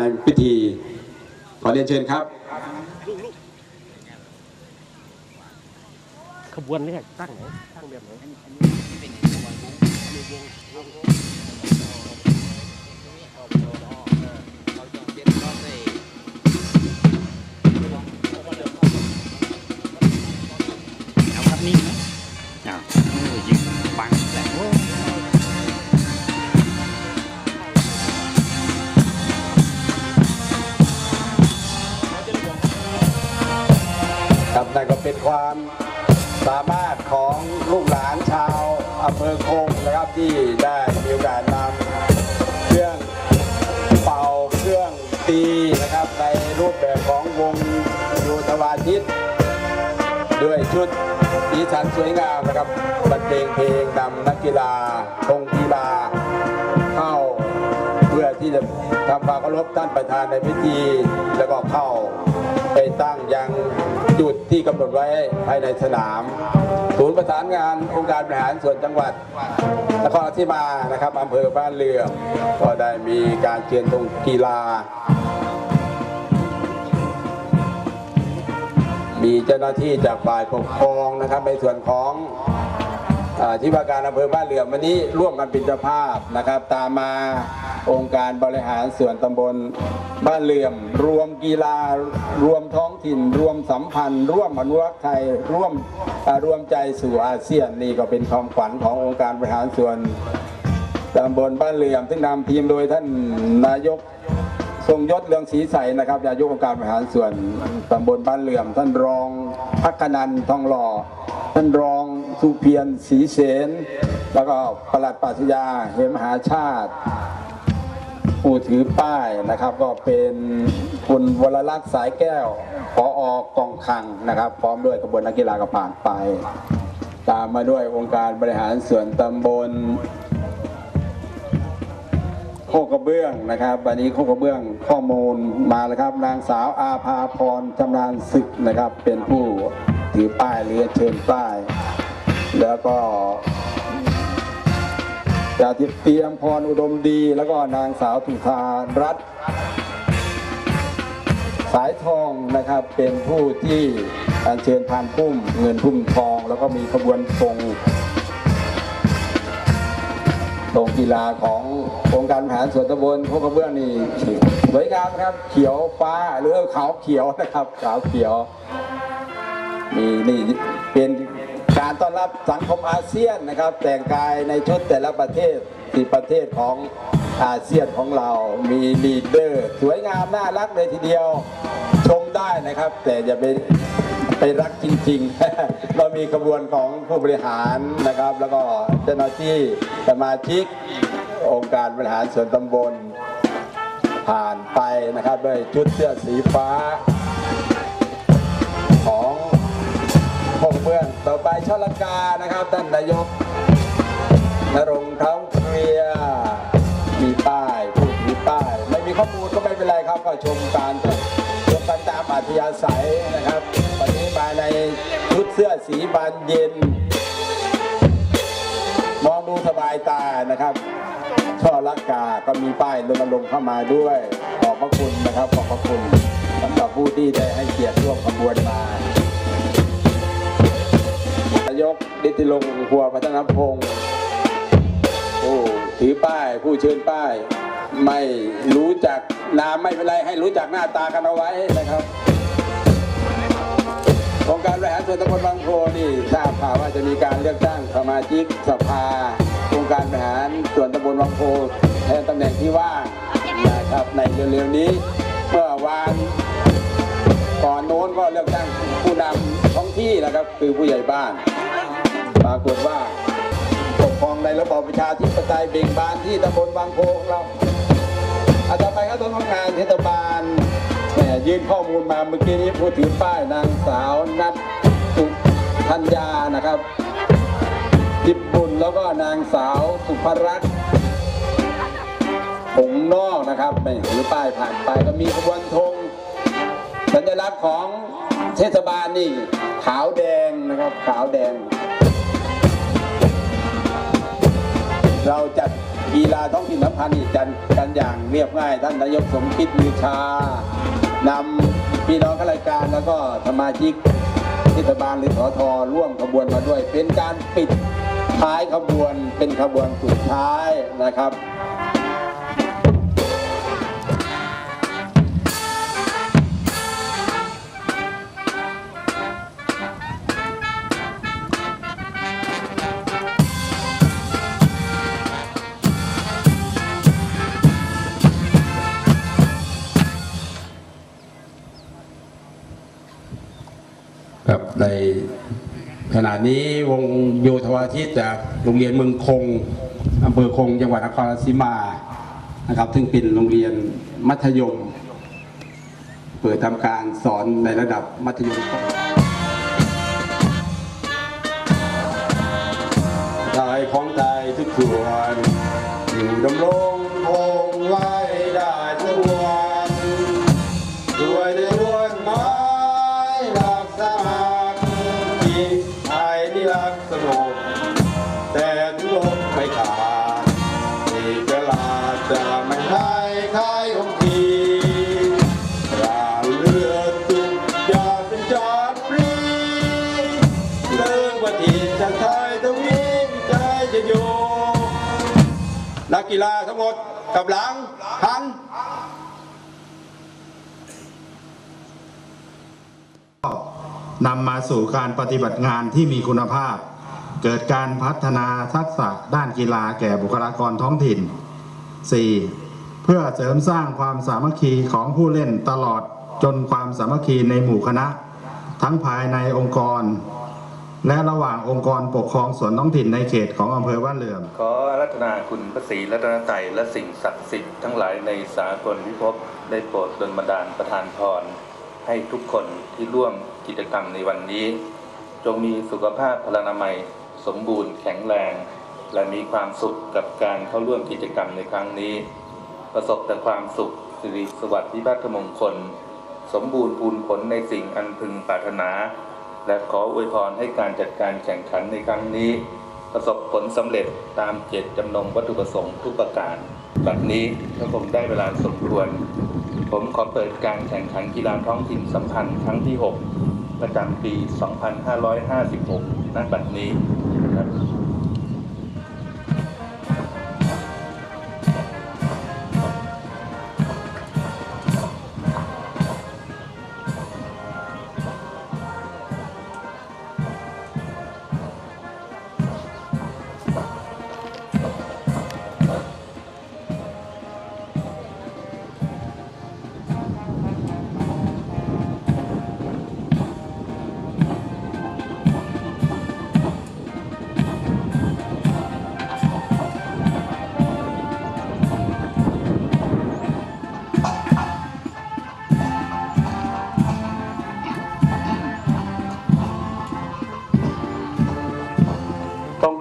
ในพิธี ขอเรียนเชิญครับ ขบวนแรกตั้งไหนตั้งแบบไหนเอาั่นก็เป็นความสามารถของลูกหลานชาวอำเภอคงนะครับที่ได้มีโอกาสนำเครื่องเป่าเครื่องตีนะครับในรูปแบบของวงยูทวาทิต ด้วยชุดสีสันสวยงามนะครับบรรเลงเพลงนำนักกีฬาธงกีฬา พื่อที่จะทำความเคารพท่านประธานในพิธี แล้วก็เข้าไปตั้งยังจุดที่กำหนดไว้ภายในสนาม ศูนย์ประสานงานองค์การบริหารส่วนจังหวัดนครราชสีมานะครับอำเภอบ้านเรือ ก็ได้มีการเชียนธงกีฬา มีเจ้าหน้าที่จากฝ่ายปกครองนะครับในส่วนของ ที่ว่าการอำเภอบ้านเหลื่อมวันนี้ร่วมกันเป็นเจ้าภาพนะครับ ตามมาองค์การบริหารส่วนตำบลบ้านเหลื่อม รวมกีฬารวมท้องถิ่น รวมสัมพันธ์ ร่วมอนุรักษ์ไทยร่วมรวมใจสู่อาเซียนนี่ก็เป็นความฝันขององค์การบริหารส่วนตำบลบ้านเหลื่อมซึ่งนำทีมโดยท่านนายกทรงยศเรืองศรีใสนะครับนายกองค์การบริหารส่วนตำบลบ้านเหลื่อม ท่านรองพักนันทองหล่อ ท่านรองสุเพียรศรีเสนแล้วก็ประหลัดปราชญาเหมหาชาติ ผู้ถือป้ายนะครับ ก็เป็นคุณวรลักษณ์สายแก้วพออกองคังนะครับ พร้อมด้วยกระบวนนักกีฬาก็ผ่านไป ตามมาด้วยองค์การบริหารส่วนตำบลโคกระเบื้องนะครับ วันนี้โคกระเบื้องข้อมูลมาแล้วครับ นางสาวอาภาพรจำนานศึกนะครับเป็นผู้ ถือป้ายเรียนเชิญป้าย แล้วก็จาทิเตรียมพรอุดมดี แล้วก็นางสาวถุธารัตน์สายทองนะครับเป็นผู้ที่อัญเชิญพานพุ่มเงินพุ่มทอง แล้วก็มีขบวนทรงโรงกีฬาขององค์การบริหารส่วนตำบลโคกระเบื้องนี่สวยงามครับ เขียวฟ้าหรือขาวเขียวนะครับขาวเขียว มีนี่เป็นการต้อนรับสังคมอาเซียนนะครับ แต่งกายในชุดแต่ละประเทศที่ประเทศของอาเซียนของเรา มีลีดเดอร์ สวยงามน่ารักเลยทีเดียวชมได้นะครับ แต่อย่าไปไปรักจริงๆ เรามีกระบวนของผู้บริหารนะครับ แล้วก็เจ้าหน้าที่สมาชิกองค์การบริหารส่วนตำบลผ่านไปนะครับด้วยชุดเสื้อสีฟ้า พงเมืองต่อไปช่อลังกานะครับท่านนายกนรงเท้าเคลียมีป้ายพูดมีป้าย ไม่มีข้อมูลก็ไม่เป็นไรครับก็ชมการชมกันตามอัธยาศัยนะครับ วันนี้มาในชุดเสื้อสีบานเย็น มองดูสบายตานะครับ ช่อลักกาก็มีป้ายรณรงค์เข้ามาด้วย ขอบพระคุณนะครับ ขอบพระคุณสำหรับผู้ที่ได้ให้เกียรติร่วมขบวนมาายกดิติลงหัวพัฒนพงศ์ผู้ถือป้ายผู้เชิญป้าย ไม่รู้จักนามไม่เป็นไรให้รู้จักหน้าตากันเอาไว้นะครับองค์การบริหารส่วนตำบลบางโพนี่ทราบข่าวว่าจะมีการเลือกตั้งสมาชิกสภาองค์การบริหารส่วนตำบลบางโพแทนตำแหน่งที่ว่างนะครับในเร็วๆนี้เมื่อวานก่อนโน้นก็เลือกตั้งผู้นำท้องที่นะครับคือผู้ใหญ่บ้านากฏว่าปกครองในระบอบประชาธิปไตยเบ่งบานที่ตำบลบางโพของเราอาต่อไปก็ต้องทำงานเทศบาลแหมยื่นข้อมูลมาเมื่อกี้นี้ผู้ถือป้ายนางสาวนัทสุธัญญานะครับติบบุญแล้วก็นางสาวสุภรัตน์ผงนอกนะครับไม่ถือป้ายผ่านไปก็มีขบวนธงสัญลักษณ์ของเทศบาลนี่ขาวแดงนะครับขาวแดง เราจัดกีฬาท้องถิ่นสัมพันธ์อีกกันกันอย่างเรียบง่าย ท่านนายกสมคิดมีชานำพี่น้องข้ารายการแล้วก็สมาชิกเทศบาลหรือสอทอร่วมขบวนมาด้วย เป็นการปิดท้ายขบวนเป็นขบวนสุดท้ายนะครับ ครับในขณะนี้วงโยธวาทิตจากโรงเรียนเมืองคงอำเภอคงจังหวัดนครราชสีมานะครับ ซึ่งเป็นโรงเรียนมัธยม เปิดทำการสอนในระดับมัธยมต้นไทยของไทยทุกส่วนอยู่ดำรง กีฬาทั้งหมดกับหลังหันนำมาสู่การปฏิบัติงานที่มีคุณภาพ เกิดการพัฒนาทักษะด้านกีฬาแก่บุคลากรท้องถิ่น 4. เพื่อเสริมสร้างความสามัคคีของผู้เล่นตลอดจนความสามัคคีในหมู่คณะ ทั้งภายในองค์กร และระหว่างองค์กรปกครองส่วนท้องถิ่นในเขตของอำเภอบ้านเหลื่อมขอรัตนาคุณพระศรีรัตนตรและสิ่งศักดิ์สิทธิ์ทั้งหลายในสากลพิภพได้โปรดดลบันดาลประทานพร ให้ทุกคนที่ร่วมกิจกรรมในวันนี้ จงมีสุขภาพพลานามัย สมบูรณ์แข็งแรง และมีความสุขกับการเข้าร่วมกิจกรรมในครั้งนี้ ประสบแต่ความสุขสิริสวัสดิ์พิพัฒนมงคล สมบูรณ์พูนผลในสิ่งอันพึงปรารถนา และขออวยพรให้การจัดการแข่งขันในครั้งนี้ ประสบผลสำเร็จตามเจตจำนงวัตถุประสงค์ทุกประการบัดนี้ถ้าผมได้เวลาสมควร ผมขอเปิดการแข่งขันกีฬาท้องถิ่นสัมพันธ์ครั้งที่ 6 ประจำปี 2556 ณ บัดนี้ครับ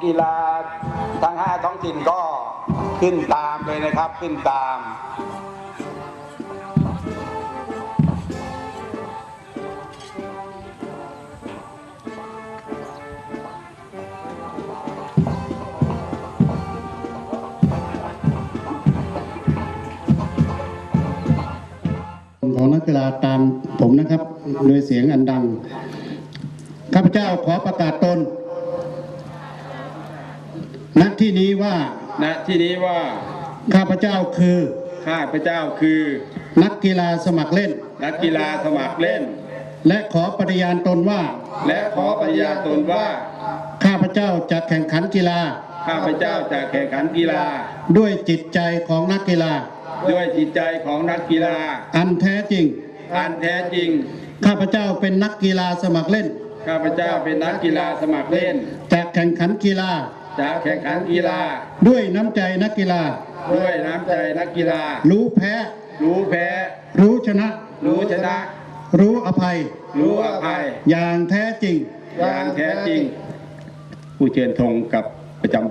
กีฬาทั้งห้าท้องถิ่นก็ขึ้นตามเลยนะครับขึ้นตามของนักกีฬาตามผมนะครับโดยเสียงอันดังข้าพเจ้าขอประกาศตน ณที่นี้ว่าณที่นี้ว่า ข้าพเจ้าคือ ข้าพเจ้าคือ นักกีฬาสมัครเล่น นักกีฬาสมัครเล่น และขอปฏิญาณตนว่า และขอปฏิญาณตนว่า ข้าพเจ้าจะแข่งขันกีฬา ข้าพเจ้าจะแข่งขันกีฬา ด้วยจิตใจของนักกีฬา ด้วยจิตใจของนักกีฬา อันแท้จริง อันแท้จริง ข้าพเจ้าเป็นนักกีฬาสมัครเล่น ข้าพเจ้าเป็นนักกีฬาสมัครเล่น จะแข่งขันกีฬา จะแข่งขันกีฬา ด้วยน้ำใจนักกีฬา ด้วยน้ำใจนักกีฬา รู้แพ้ รู้แพ้ รู้ชนะ รู้ชนะ รู้อภัย รู้อภัย อย่างแท้จริง อย่างแท้จริง ผู้เชิญธงกับประจำ